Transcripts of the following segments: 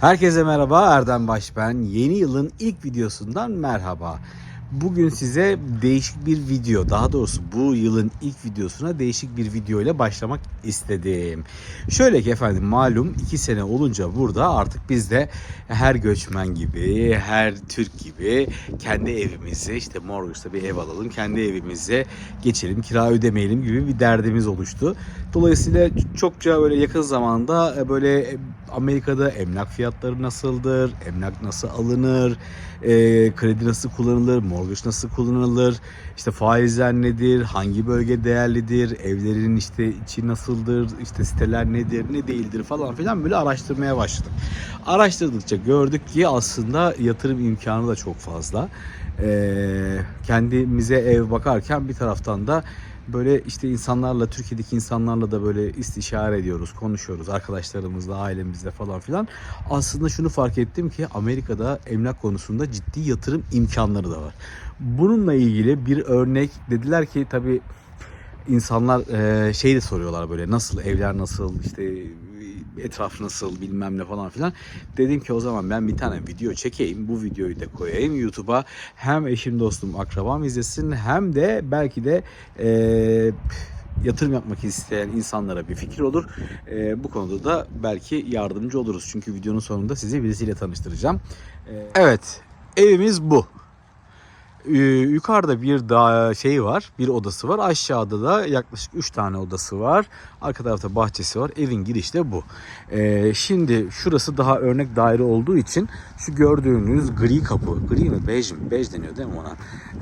Herkese merhaba Erdem Baş ben. Yeni yılın ilk videosundan merhaba. Bugün size değişik bir video, daha doğrusu bu yılın ilk videosuna değişik bir video ile başlamak istedim. Şöyle ki efendim malum iki sene olunca burada artık biz de her göçmen gibi, her Türk gibi kendi evimizi işte Morgus'ta bir ev alalım, kendi evimize geçelim, kira ödemeyelim gibi bir derdimiz oluştu. Dolayısıyla çokça böyle yakın zamanda böyle Amerika'da emlak fiyatları nasıldır, emlak nasıl alınır, e, kredi nasıl kullanılır, mortgage nasıl kullanılır, işte faizler nedir, hangi bölge değerlidir, evlerin işte içi nasıldır, işte siteler nedir, ne değildir falan filan böyle araştırmaya başladım. Araştırdıkça gördük ki aslında yatırım imkanı da çok fazla. E, kendimize ev bakarken bir taraftan da böyle işte insanlarla Türkiye'deki insanlarla da böyle istişare ediyoruz, konuşuyoruz arkadaşlarımızla, ailemizle falan filan. Aslında şunu fark ettim ki Amerika'da emlak konusunda ciddi yatırım imkanları da var. Bununla ilgili bir örnek dediler ki tabii insanlar şey de soruyorlar böyle nasıl evler nasıl işte etraf nasıl bilmem ne falan filan. Dedim ki o zaman ben bir tane video çekeyim. Bu videoyu da koyayım YouTube'a. Hem eşim dostum akrabam izlesin hem de belki de e, yatırım yapmak isteyen insanlara bir fikir olur. E, bu konuda da belki yardımcı oluruz. Çünkü videonun sonunda sizi birisiyle tanıştıracağım. E, evet evimiz bu. Ee, yukarıda bir daha şey var, bir odası var. Aşağıda da yaklaşık 3 tane odası var. Arka tarafta bahçesi var. Evin girişi de bu. Ee, şimdi şurası daha örnek daire olduğu için şu gördüğünüz gri kapı, gri mi bej mi? Bej deniyor değil mi ona?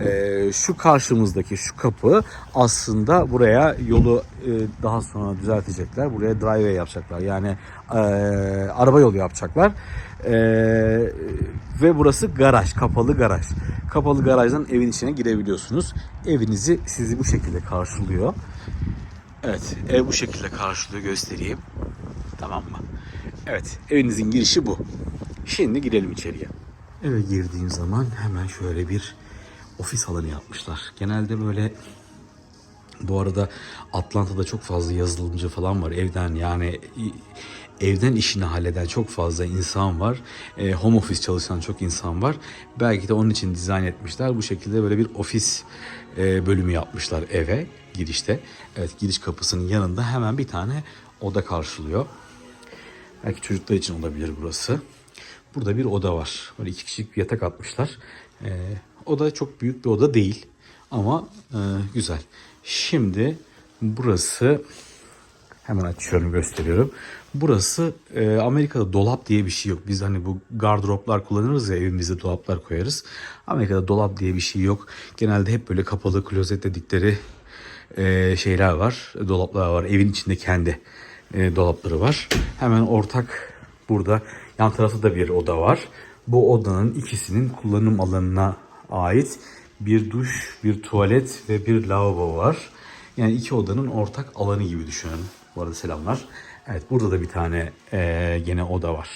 Ee, şu karşımızdaki şu kapı aslında buraya yolu e, daha sonra düzeltecekler. Buraya driveway yapacaklar. Yani e, araba yolu yapacaklar. Ee, ve burası garaj, kapalı garaj. Kapalı garajdan evin içine girebiliyorsunuz. Evinizi sizi bu şekilde karşılıyor. Evet, ev bu şekilde karşılıyor göstereyim. Tamam mı? Evet, evinizin girişi bu. Şimdi girelim içeriye. Eve girdiğim zaman hemen şöyle bir ofis alanı yapmışlar. Genelde böyle bu arada Atlanta'da çok fazla yazılımcı falan var evden yani evden işini halleden çok fazla insan var. E, home office çalışan çok insan var. Belki de onun için dizayn etmişler. Bu şekilde böyle bir ofis e, bölümü yapmışlar eve girişte. Evet giriş kapısının yanında hemen bir tane oda karşılıyor. Belki çocuklar için olabilir burası. Burada bir oda var. Böyle iki kişilik bir yatak atmışlar. E, oda çok büyük bir oda değil. Ama e, güzel. Şimdi burası hemen açıyorum gösteriyorum. Burası e, Amerika'da dolap diye bir şey yok. Biz hani bu gardıroplar kullanırız ya evimizde dolaplar koyarız. Amerika'da dolap diye bir şey yok. Genelde hep böyle kapalı klozet dedikleri e, şeyler var. Dolaplar var. Evin içinde kendi e, dolapları var. Hemen ortak burada yan tarafta da bir oda var. Bu odanın ikisinin kullanım alanına ait bir duş, bir tuvalet ve bir lavabo var. Yani iki odanın ortak alanı gibi düşünün. Bu arada selamlar. Evet burada da bir tane e, gene oda var.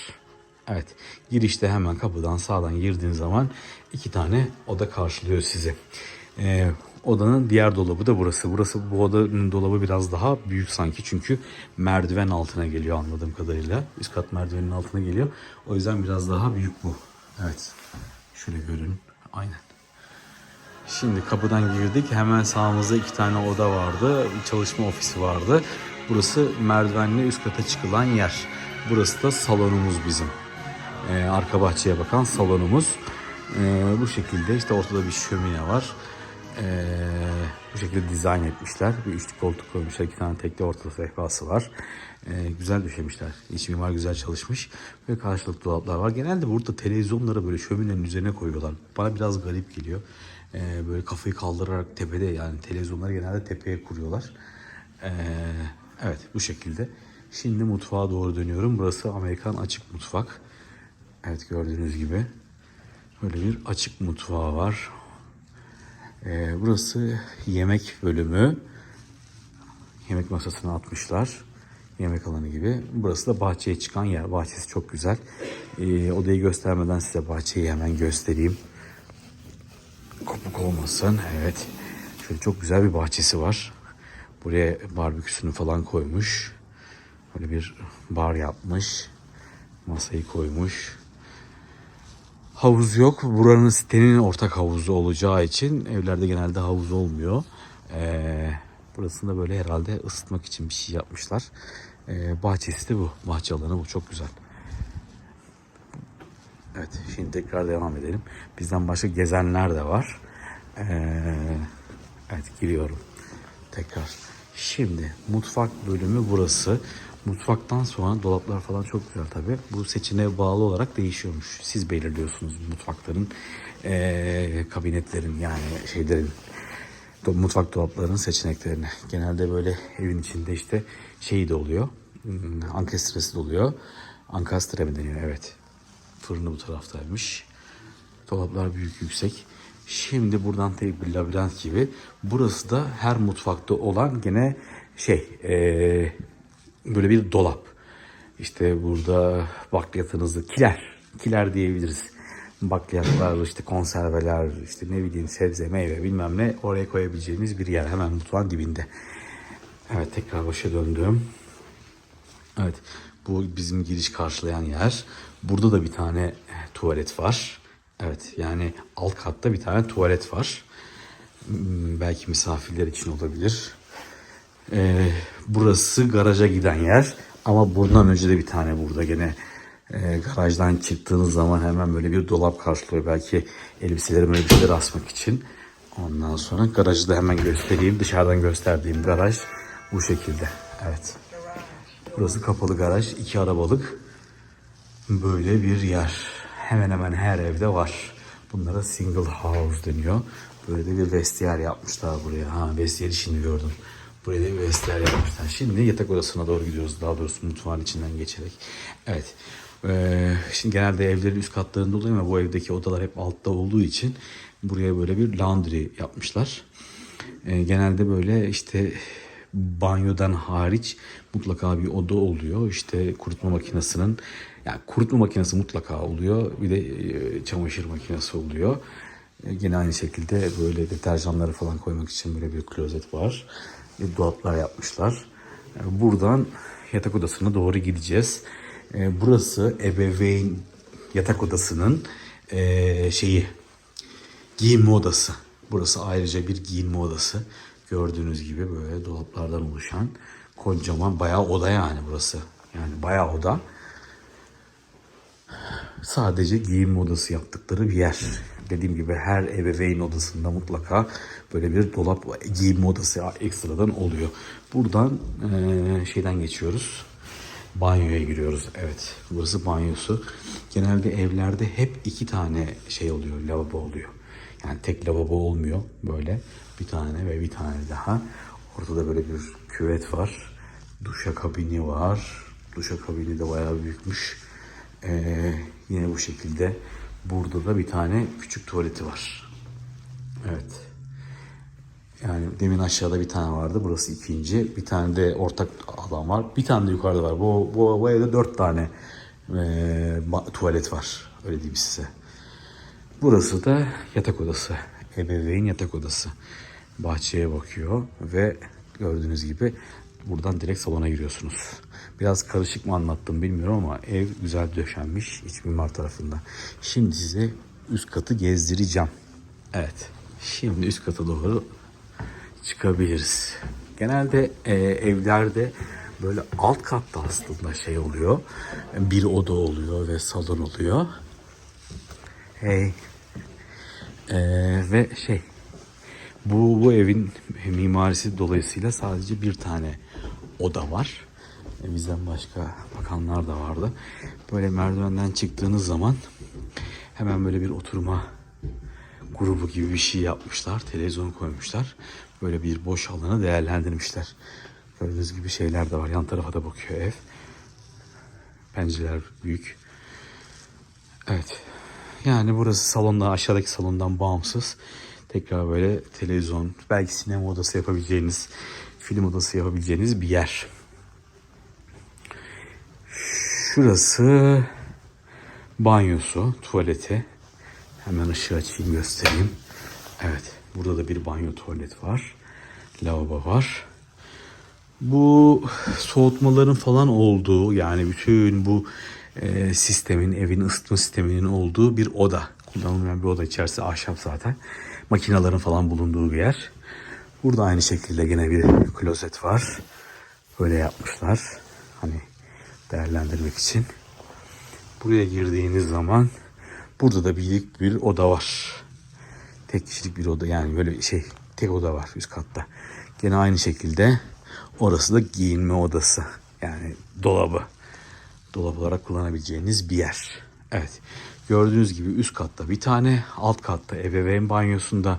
Evet girişte hemen kapıdan sağdan girdiğin zaman iki tane oda karşılıyor sizi. E, odanın diğer dolabı da burası. Burası bu odanın dolabı biraz daha büyük sanki çünkü merdiven altına geliyor anladığım kadarıyla. Üst kat merdivenin altına geliyor. O yüzden biraz daha büyük bu. Evet şöyle görün. Aynen. Şimdi kapıdan girdik. Hemen sağımızda iki tane oda vardı. Çalışma ofisi vardı. Burası merdivenle üst kata çıkılan yer. Burası da salonumuz bizim. Ee, arka bahçeye bakan salonumuz. Ee, bu şekilde işte ortada bir şömine var. Ee, bu şekilde dizayn etmişler. Bir üçlü koltuk koymuşlar. iki tane tekli orta sehpası var. Ee, güzel döşemişler. İç mimar güzel çalışmış. Ve karşılıklı dolaplar var. Genelde burada televizyonları böyle şöminenin üzerine koyuyorlar. Bana biraz garip geliyor. Ee, böyle kafayı kaldırarak tepede yani televizyonları genelde tepeye kuruyorlar. Ee, evet bu şekilde. Şimdi mutfağa doğru dönüyorum. Burası Amerikan açık mutfak. Evet gördüğünüz gibi. Böyle bir açık mutfağı var. Ee, burası yemek bölümü. Yemek masasına atmışlar. Yemek alanı gibi. Burası da bahçeye çıkan yer. Bahçesi çok güzel. Ee, odayı göstermeden size bahçeyi hemen göstereyim. Kopuk olmasın. Evet. Şöyle çok güzel bir bahçesi var. Buraya barbeküsünü falan koymuş. Böyle bir bar yapmış. Masayı koymuş. Havuz yok. Buranın sitenin ortak havuzu olacağı için evlerde genelde havuz olmuyor. Ee, burasında böyle herhalde ısıtmak için bir şey yapmışlar. Ee, bahçesi de bu. Bahçe alanı bu. Çok güzel. Evet şimdi tekrar devam edelim. Bizden başka gezenler de var. Ee, evet giriyorum. Tekrar. Şimdi mutfak bölümü burası. Mutfaktan sonra dolaplar falan çok güzel tabi. Bu seçeneğe bağlı olarak değişiyormuş. Siz belirliyorsunuz mutfakların, ee, kabinetlerin yani şeylerin, mutfak dolaplarının seçeneklerini. Genelde böyle evin içinde işte şey de oluyor. hmm, Ankestresi de oluyor. Ankastre mi deniyor? Evet. Fırını bu taraftaymış. Dolaplar büyük yüksek. Şimdi buradan tek bir labirent gibi. Burası da her mutfakta olan gene şey eee, böyle bir dolap. İşte burada bakliyatınızı kiler. Kiler diyebiliriz. Bakliyatlar, işte konserveler, işte ne bileyim sebze, meyve bilmem ne oraya koyabileceğiniz bir yer. Hemen mutfağın dibinde. Evet tekrar başa döndüm. Evet bu bizim giriş karşılayan yer. Burada da bir tane tuvalet var. Evet yani alt katta bir tane tuvalet var. Hmm, Belki misafirler için olabilir. Ee, burası garaja giden yer. Ama bundan önce de bir tane burada gene e, garajdan çıktığınız zaman hemen böyle bir dolap karşılıyor. Belki elbiselerimi öyle bir asmak için. Ondan sonra garajı da hemen göstereyim. Dışarıdan gösterdiğim garaj bu şekilde. Evet. Burası kapalı garaj. iki arabalık. Böyle bir yer. Hemen hemen her evde var. Bunlara single house deniyor. Böyle de bir vestiyer yapmışlar buraya. Ha vestiyeri şimdi gördüm. Buraya da bir vestiyer yapmışlar. Şimdi yatak odasına doğru gidiyoruz. Daha doğrusu mutfağın içinden geçerek. Evet. Ee, şimdi genelde evlerin üst katlarında oluyor ama bu evdeki odalar hep altta olduğu için buraya böyle bir laundry yapmışlar. Ee, genelde böyle işte banyodan hariç mutlaka bir oda oluyor. İşte kurutma makinesinin yani kurutma makinesi mutlaka oluyor. Bir de e, çamaşır makinesi oluyor. E, Yine aynı şekilde böyle deterjanları falan koymak için böyle bir klozet var. E, Dolaplar yapmışlar. E, Buradan yatak odasına doğru gideceğiz. E, Burası ebeveyn yatak odasının e, şeyi giyinme odası. Burası ayrıca bir giyinme odası. Gördüğünüz gibi böyle dolaplardan oluşan kocaman bayağı oda yani burası. Yani bayağı oda. Sadece giyinme odası yaptıkları bir yer. Dediğim gibi her ebeveyn odasında mutlaka böyle bir dolap giyinme odası ekstradan oluyor. Buradan eee, şeyden geçiyoruz. Banyoya giriyoruz. Evet. Burası banyosu. Genelde evlerde hep iki tane şey oluyor. Lavabo oluyor. Yani tek lavabo olmuyor. Böyle bir tane ve bir tane daha. Ortada böyle bir küvet var. Duşa kabini var. Duşa kabini de bayağı büyükmüş. Ee, yine bu şekilde burada da bir tane küçük tuvaleti var. Evet. Yani demin aşağıda bir tane vardı. Burası ikinci. Bir tane de ortak alan var. Bir tane de yukarıda var. Bu, bu, bu evde dört tane e, tuvalet var. Öyle diyeyim size. Burası da yatak odası. Ebeveyn yatak odası. Bahçeye bakıyor ve gördüğünüz gibi buradan direkt salona giriyorsunuz. Biraz karışık mı anlattım bilmiyorum ama ev güzel döşenmiş iç mimar tarafından. Şimdi size üst katı gezdireceğim. Evet. Şimdi üst kata doğru çıkabiliriz. Genelde e, evlerde böyle alt katta aslında şey oluyor. Bir oda oluyor ve salon oluyor. Hey. Ee, ve şey bu, bu evin mimarisi dolayısıyla sadece bir tane oda var. E, Bizden başka bakanlar da vardı. Böyle merdivenden çıktığınız zaman hemen böyle bir oturma grubu gibi bir şey yapmışlar. Televizyon koymuşlar. Böyle bir boş alanı değerlendirmişler. Gördüğünüz gibi şeyler de var. Yan tarafa da bakıyor ev. Pencereler büyük. Evet. Yani burası salonda aşağıdaki salondan bağımsız. Tekrar böyle televizyon, belki sinema odası yapabileceğiniz, film odası yapabileceğiniz bir yer. Şurası banyosu, tuvaleti. Hemen ışığı açayım göstereyim. Evet, burada da bir banyo tuvalet var. Lavabo var. Bu soğutmaların falan olduğu yani bütün bu e, sistemin, evin ısıtma sisteminin olduğu bir oda. Kullanılmayan bir oda içerisi ahşap zaten. Makinelerin falan bulunduğu bir yer. Burada aynı şekilde gene bir klozet var. Böyle yapmışlar. Hani değerlendirmek için. Buraya girdiğiniz zaman burada da büyük bir oda var. Tek kişilik bir oda yani böyle şey tek oda var üst katta. Gene aynı şekilde orası da giyinme odası. Yani dolabı. Dolap olarak kullanabileceğiniz bir yer. Evet. Gördüğünüz gibi üst katta bir tane, alt katta ebeveyn banyosunda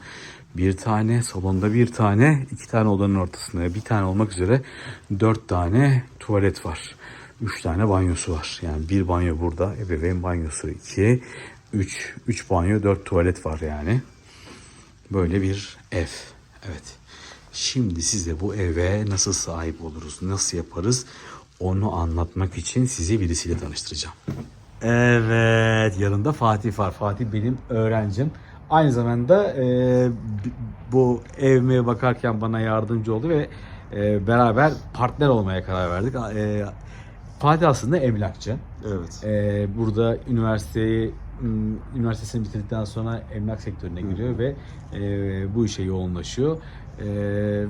bir tane, salonda bir tane, iki tane odanın ortasında bir tane olmak üzere dört tane tuvalet var. Üç tane banyosu var. Yani bir banyo burada, ebeveyn banyosu iki, üç, üç banyo, dört tuvalet var yani. Böyle bir ev. Evet. Şimdi size bu eve nasıl sahip oluruz, nasıl yaparız onu anlatmak için sizi birisiyle tanıştıracağım. Evet, yanında Fatih var. Fatih benim öğrencim. Aynı zamanda e, bu evime bakarken bana yardımcı oldu ve e, beraber partner olmaya karar verdik. E, Fatih aslında emlakçı. Evet. Ee, burada üniversiteyi üniversitesini bitirdikten sonra emlak sektörüne giriyor ve e, bu işe yoğunlaşıyor. E,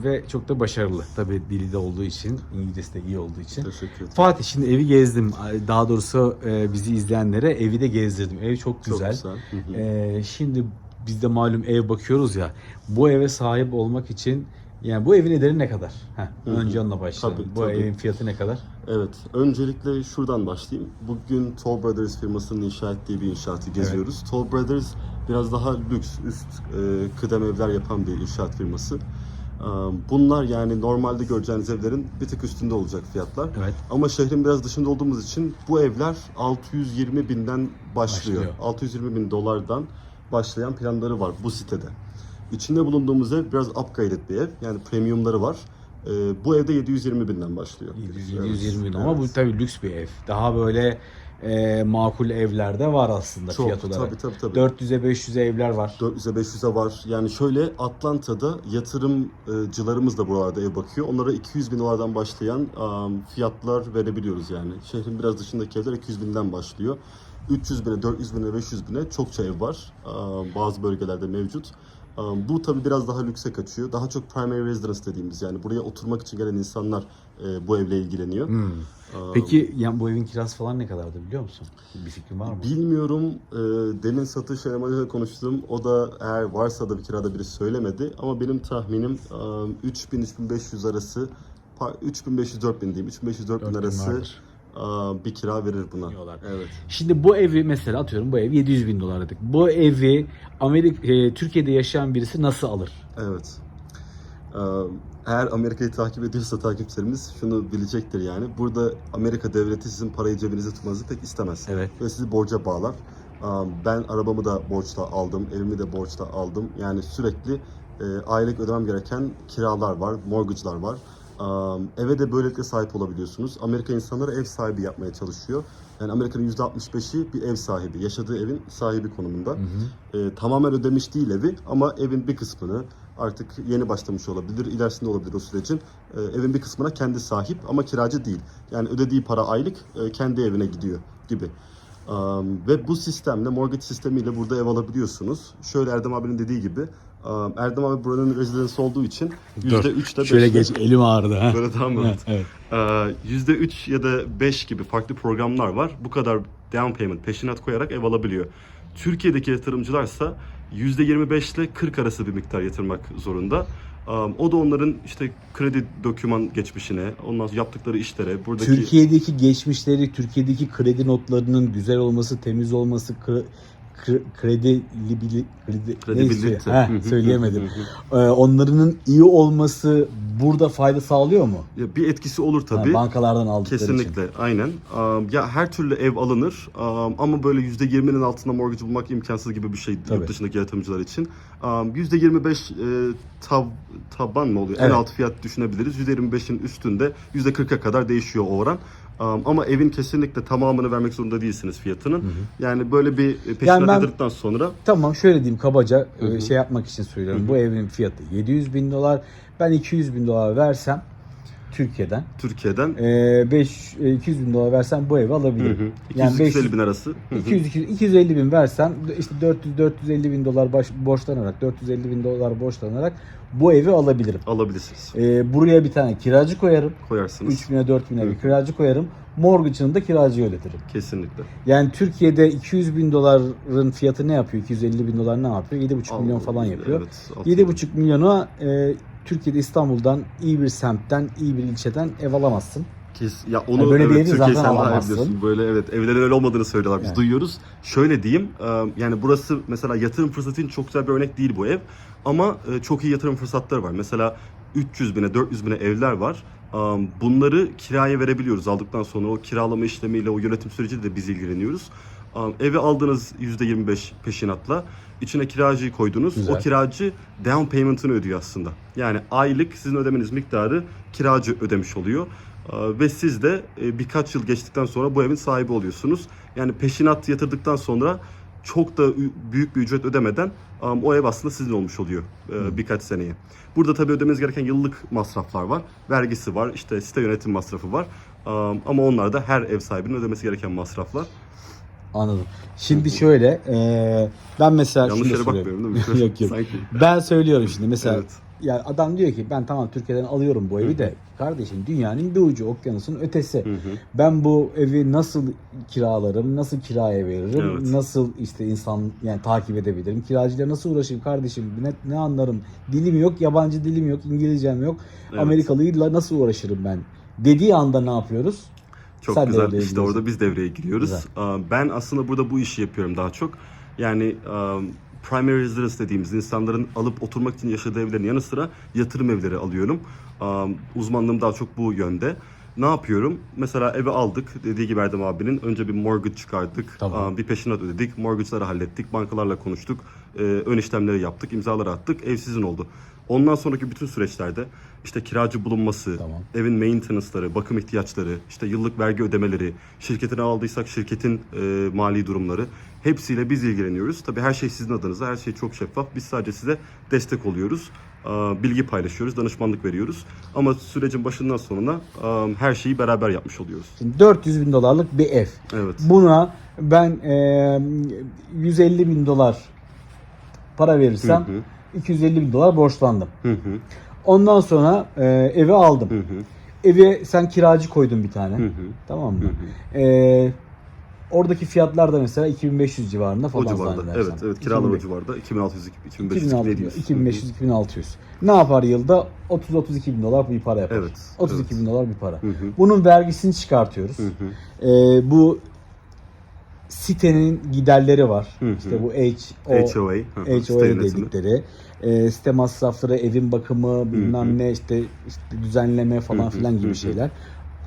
ve çok da başarılı. Tabii dili de olduğu için, İngilizcesi de iyi olduğu için. Teşekkür ederim. Fatih şimdi evi gezdim. Daha doğrusu e, bizi izleyenlere evi de gezdirdim. Ev çok Çok güzel. güzel. Hı hı. E, şimdi biz de malum ev bakıyoruz ya. Bu eve sahip olmak için yani bu evin ederi ne kadar? Heh, Hı hı. önce onunla başlayalım. Tabii, bu tabii. evin fiyatı ne kadar? Evet. Öncelikle şuradan başlayayım. Bugün Toll Brothers firmasının inşa ettiği bir inşaatı geziyoruz. Toll Brothers biraz daha lüks, üst e, kıdem evler yapan bir inşaat firması. E, Bunlar yani normalde göreceğiniz evlerin bir tık üstünde olacak fiyatlar. Evet. Ama şehrin biraz dışında olduğumuz için bu evler 620 binden başlıyor. Başlıyor. 620 bin dolardan başlayan planları var bu sitede. İçinde bulunduğumuz ev biraz upgraded bir ev. Yani premiumları var. Ee, bu evde 720 binden başlıyor. 700, Evet, 720 bin ama bu tabii lüks bir ev. Daha böyle e, makul evlerde var aslında Çok, fiyat olarak. tabii, tabii, tabii. 400'e 500'e evler var. 400'e 500'e var. Yani şöyle Atlanta'da yatırımcılarımız da buralarda ev bakıyor. Onlara 200 bin dolardan başlayan um, fiyatlar verebiliyoruz yani. Şehrin biraz dışındaki evler 200 binden başlıyor. 300 bine, 400 bine, 500 bine çokça ev var. Um, bazı bölgelerde mevcut. Um, bu tabii biraz daha lükse kaçıyor. Daha çok primary residence dediğimiz yani buraya oturmak için gelen insanlar e, bu evle ilgileniyor. Hmm. Um, Peki yani bu evin kirası falan ne kadardı biliyor musun? Bir fikrin var mı? Bilmiyorum. E, demin satış elemanıyla konuştum. O da eğer varsa da bir kirada biri söylemedi. Ama benim tahminim e, 3000-3500 arası 3500-4000 diyeyim. 3500-4000 bin arası vardır. Bir kira verir buna. Diyorlar. Evet. Şimdi bu evi mesela atıyorum bu ev 700 bin dolar dedik. Bu evi Amerika, e, Türkiye'de yaşayan birisi nasıl alır? Evet. Ee, Eğer Amerika'yı takip ediyorsa takipçilerimiz şunu bilecektir yani. Burada Amerika devleti sizin parayı cebinizde tutmanızı pek istemez. Evet. Ve sizi borca bağlar. Ee, Ben arabamı da borçla aldım, evimi de borçla aldım. Yani sürekli e, aylık ödemem gereken kiralar var, mortgage'lar var. Eve de böylelikle sahip olabiliyorsunuz. Amerika insanları ev sahibi yapmaya çalışıyor. Yani Amerika'nın %65'i bir ev sahibi, yaşadığı evin sahibi konumunda. Ee, tamamen ödemiş değil evi ama evin bir kısmını artık yeni başlamış olabilir, ilerisinde olabilir o sürecin. Ee, evin bir kısmına kendi sahip ama kiracı değil. Yani ödediği para aylık e, kendi evine gidiyor gibi. Um, ve bu sistemle, mortgage sistemiyle burada ev alabiliyorsunuz. Şöyle Erdem abinin dediği gibi, Erdem abi buranın residence olduğu için %3'te Şöyle 5'te geç elim ağrıdı ha. Böyle daha mı? Evet, evet. Ee, %3 ya da 5 gibi farklı programlar var. Bu kadar down payment, peşinat koyarak ev alabiliyor. Türkiye'deki yatırımcılarsa %25 ile 40 arası bir miktar yatırmak zorunda. O da onların işte kredi doküman geçmişine, ondan sonra yaptıkları işlere, buradaki... Türkiye'deki geçmişleri, Türkiye'deki kredi notlarının güzel olması, temiz olması, Kredibilite. Hı hı, söyleyemedim. Ee, onların iyi olması burada fayda sağlıyor mu? Ya bir etkisi olur Ha, tabii. bankalardan aldıkları için. Kesinlikle, aynen. Um, ya her türlü ev alınır um, ama böyle %20'nin altında mortgage bulmak imkansız gibi bir şey Tabii. yurt dışındaki yatırımcılar için. Um, %25 e, tab, taban mı oluyor? Evet. En alt fiyat düşünebiliriz. %25'in üstünde %40'a kadar değişiyor o oran. Um, ama evin kesinlikle tamamını vermek zorunda değilsiniz fiyatının. Yani böyle bir peşinat Yani ben- sonra Tamam şöyle diyeyim kabaca e, Hı hı. şey yapmak için söylüyorum. Bu evin fiyatı 700 bin dolar. Ben 200 bin dolar versem Türkiye'den. Türkiye'den Ee, 5 e, 200 bin dolar versen bu evi Hı alabilirim. hı. Yani 200 500 250 bin arası. Hı hı. 200, 200 250 bin versen işte 400 450 bin dolar baş, borçlanarak 450 bin dolar borçlanarak bu evi alabilirim. alabilirsiniz. Ee, buraya bir tane kiracı koyarım. Koyarsınız. 3000'e 4000'e bir Hı. kiracı koyarım. Mortgage'ını da kiracıya ödetirim. Kesinlikle. Yani Türkiye'de 200 bin doların fiyatı ne yapıyor? 250 bin dolar ne yapıyor? 7,5 milyon falan yapıyor. Evet. altı 7,5 milyona e, Türkiye'de İstanbul'dan iyi bir semtten, iyi bir ilçeden ev alamazsın. Kes, ya onu Yani böyle bir evet, evi Türkiye'yi zaten alamazsın. Böyle evet evlerin öyle olmadığını söylüyorlar. Biz Yani. duyuyoruz. Şöyle diyeyim. Yani burası mesela yatırım fırsatı için çok güzel bir örnek değil bu ev. Ama çok iyi yatırım fırsatları var. Mesela 300 bine 400 bine evler var. Bunları kiraya verebiliyoruz aldıktan sonra o kiralama işlemiyle o yönetim süreciyle de biz ilgileniyoruz. Evi aldığınız %25 peşinatla içine kiracıyı koydunuz. Güzel. O kiracı down payment'ını ödüyor aslında. Yani aylık sizin ödemeniz miktarı kiracı ödemiş oluyor. Ee, Ve siz de e, birkaç yıl geçtikten sonra bu evin sahibi oluyorsunuz. Yani peşinat yatırdıktan sonra çok da büyük bir ücret ödemeden um, o ev aslında sizin olmuş oluyor e, birkaç seneye. Burada tabii ödemeniz gereken yıllık masraflar var. Vergisi var, işte site yönetim masrafı var. Um, Ama onlar da her ev sahibinin ödemesi gereken masraflar. Anladım. Şimdi şöyle, e, ben mesela Yanlış şunu da yere bakmıyorum değil mi? yok yok. Sanki. Ben söylüyorum şimdi mesela Evet. yani adam diyor ki ben tamam Türkiye'den alıyorum bu evi de kardeşim dünyanın bir ucu okyanusun ötesi. Ben bu evi nasıl kiralarım, nasıl kiraya veririm, Evet. nasıl işte insan yani takip edebilirim, kiracıyla nasıl uğraşayım kardeşim ne, ne anlarım, dilim yok, yabancı dilim yok, İngilizcem yok, Evet. Amerikalıyla nasıl uğraşırım ben dediği anda ne yapıyoruz? Çok Sen güzel. İşte orada biz devreye giriyoruz. Güzel. Ben aslında burada bu işi yapıyorum daha çok. Yani primary residence dediğimiz insanların alıp oturmak için yaşadığı evlerin yanı sıra yatırım evleri alıyorum. Um, Uzmanlığım daha çok bu yönde. Ne yapıyorum? Mesela evi aldık. Dediği gibi Erdem abinin. Önce bir mortgage çıkardık. Tamam. Bir peşinat ödedik. Mortgage'ları hallettik. Bankalarla konuştuk. Ee, Ön işlemleri yaptık. imzaları attık. Ev sizin oldu. Ondan sonraki bütün süreçlerde işte kiracı bulunması, Tamam. evin maintenance'ları, bakım ihtiyaçları, işte yıllık vergi ödemeleri, şirketine aldıysak şirketin e, mali durumları hepsiyle biz ilgileniyoruz. Tabii her şey sizin adınıza, her şey çok şeffaf. Biz sadece size destek oluyoruz. Aa, Bilgi paylaşıyoruz, danışmanlık veriyoruz. Ama sürecin başından sonuna aa, her şeyi beraber yapmış oluyoruz. Şimdi 400 bin dolarlık bir ev. Evet. Buna ben e, 150 bin dolar para verirsem Hı hı. 250 bin dolar borçlandım. Hı hı. Ondan sonra e, evi aldım. Hı hı. Eve sen kiracı koydun bir tane. Hı hı. Tamam mı? Hı hı. E, oradaki fiyatlar da mesela 2500 civarında O falan civarda. zannedersem. Evet, evet. Kiralar o 2500, civarda. 2600, 2500, 2600, 2700. 2500, 2600. Ne yapar yılda? 30-32 bin dolar bir para yapar. Evet. 32 evet. bin dolar bir para. Hı hı. Bunun vergisini çıkartıyoruz. Hı hı. Ee, bu sitenin giderleri var. Hı hı. İşte bu H, o, HOA. hı hı, HOA dedikleri. Ee, site masrafları, evin bakımı, bilmem hı. ne işte, işte düzenleme falan Hı hı, filan hı gibi hı. şeyler.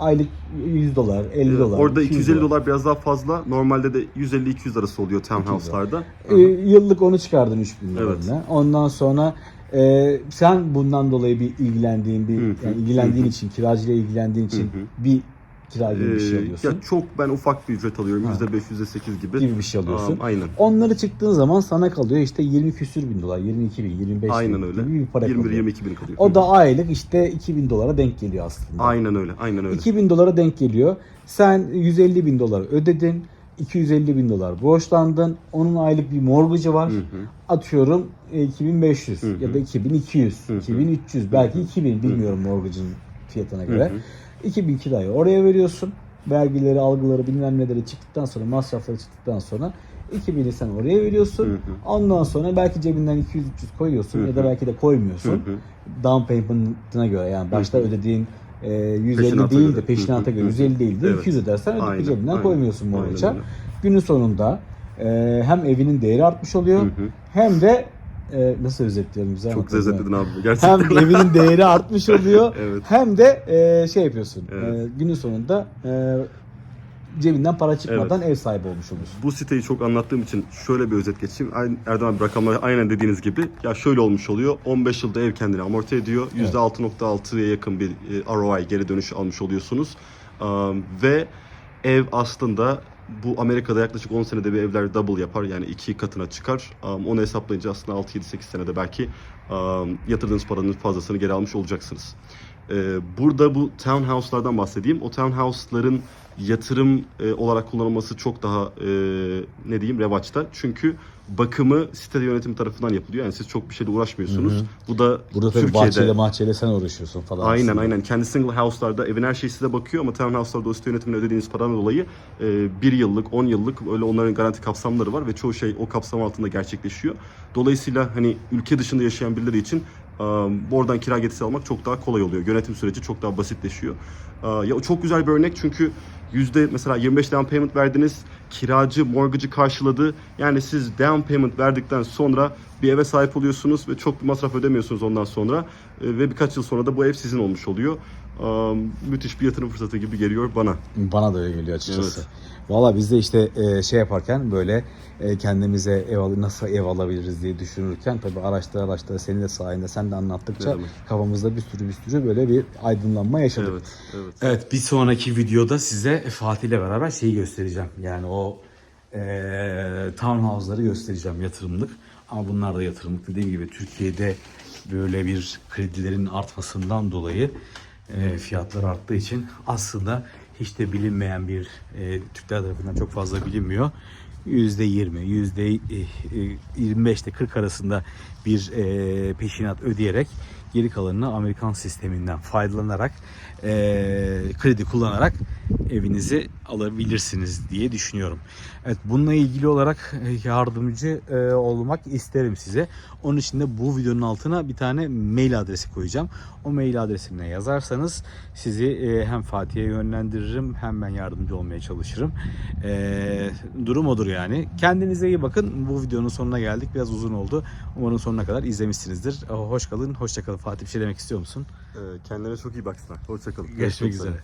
Aylık 100 dolar, 50 Ee, dolar. Orada 200 250 dolar biraz daha fazla. Normalde de 150-200 arası oluyor 200 townhouse'larda. Ee, yıllık onu çıkardın 3000 Evet. dolarına. Ondan sonra e, sen bundan dolayı bir ilgilendiğin bir Hı hı, yani ilgilendiğin hı hı. için, kiracıyla ilgilendiğin için Hı bir kiracı bir şey Ee, alıyorsun. ya çok ben ufak bir ücret alıyorum. Ha. %5, %8 gibi. gibi bir şey alıyorsun. Aa, aynen. Onları çıktığın zaman sana kalıyor işte 20 küsür bin dolar, 22 bin, 25 Aynen bin öyle. gibi bir para kalıyor. 21-22 bin kalıyor. O da aylık işte 2000 dolara denk geliyor aslında. Aynen öyle. Aynen öyle. 2000 dolara denk geliyor. Sen 150 bin dolar ödedin. 250 bin dolar borçlandın. Onun aylık bir mortgage'ı var. Hı hı. Atıyorum e, 2500 Hı hı. ya da 2200, Hı hı. 2300 belki 2000 bilmiyorum mortgage'ın fiyatına göre. Hı hı. 2000 kirayı oraya veriyorsun. Vergileri, algıları bilmem neleri çıktıktan sonra, masrafları çıktıktan sonra 2000'i sen oraya veriyorsun. Hı hı. Ondan sonra belki cebinden 200-300 koyuyorsun Hı ya da hı. belki de koymuyorsun. Hı hı. Down payment'ına göre yani başta Hı hı. ödediğin e, 150 Peşinata değil de göre. peşinata Hı hı. göre 150 değil de Evet. 200 ödersen Aynen, cebinden aynen. koymuyorsun Aynen mortgage'a. öyle. Günün sonunda e, hem evinin değeri artmış oluyor Hı hı. hem de e, nasıl özetliyorum güzel Çok anlatıyorum, özetledin abi. Hem Gerçekten. evinin değeri artmış oluyor Evet. hem de e, şey yapıyorsun. Evet. e, günün sonunda e, cebinden para çıkmadan ev sahibi olmuş oluyorsun. Bu siteyi çok anlattığım için şöyle bir özet geçeyim. Aynen- Erdem abi rakamlar aynen dediğiniz gibi. Ya şöyle olmuş oluyor. 15 yılda ev kendini amorti ediyor. Evet. %6.6'ya yakın bir e, ROI geri dönüş almış oluyorsunuz. Um, ve ev aslında bu Amerika'da yaklaşık 10 senede bir evler double yapar. Yani iki katına çıkar. Um, onu hesaplayınca aslında 6-7-8 senede belki um, yatırdığınız paranın fazlasını geri almış olacaksınız. Ee, burada bu townhouse'lardan bahsedeyim. O townhouse'ların yatırım e, olarak kullanılması çok daha e, ne diyeyim revaçta. Çünkü bakımı site yönetimi tarafından yapılıyor. Yani siz çok bir şeyle uğraşmıyorsunuz. Hı hı. Bu da Burada Türkiye'de bahçeyle mahçeyle sen uğraşıyorsun falan. Aynen aslında. aynen. Kendi single house'larda evin her şeyi size bakıyor ama townhouse'larda o site yönetimine ödediğiniz paradan dolayı e, bir yıllık, 10 yıllık öyle onların garanti kapsamları var ve çoğu şey o kapsam altında gerçekleşiyor. Dolayısıyla hani ülke dışında yaşayan birileri için e, oradan kira getirisi almak çok daha kolay oluyor. Yönetim süreci çok daha basitleşiyor. E, ya çok güzel bir örnek çünkü yüzde mesela 25 down payment verdiniz, kiracı mortgage'ı karşıladı. Yani siz down payment verdikten sonra bir eve sahip oluyorsunuz ve çok bir masraf ödemiyorsunuz ondan sonra. E, ve birkaç yıl sonra da bu ev sizin olmuş oluyor. E, müthiş bir yatırım fırsatı gibi geliyor bana. Bana da öyle geliyor açıkçası. Evet. Valla biz de işte e, şey yaparken böyle e, kendimize ev al- nasıl ev alabiliriz diye düşünürken tabii araştıra araştıra senin de sayende sen de anlattıkça demek. kafamızda bir sürü bir sürü böyle bir aydınlanma yaşadık. Evet, evet. Evet bir sonraki videoda size Fatih ile beraber şeyi göstereceğim. Yani o eee townhouse'ları göstereceğim yatırımlık. Ama bunlar da yatırımlık. Dediğim gibi Türkiye'de böyle bir kredilerin artmasından dolayı eee, fiyatlar arttığı için aslında hiç de bilinmeyen bir eee Türkler tarafından çok fazla bilinmiyor. %20, yüzde e, %25 ile 40 arasında bir eee, peşinat ödeyerek geri kalanını Amerikan sisteminden faydalanarak eee, kredi kullanarak evinizi alabilirsiniz diye düşünüyorum. Evet bununla ilgili olarak e, yardımcı e, olmak isterim size. Onun için de bu videonun altına bir tane mail adresi koyacağım. O mail adresine yazarsanız sizi e, hem Fatih'e yönlendiririm hem ben yardımcı olmaya çalışırım. E, durum odur yani. Kendinize iyi bakın. Bu videonun sonuna geldik. Biraz uzun oldu. Umarım sonuna kadar izlemişsinizdir. E, Hoş kalın. Hoşça kalın. Fatih bir şey demek istiyor musun? E, kendine çok iyi baksınlar. Hoşçakalın. Görüşmek üzere.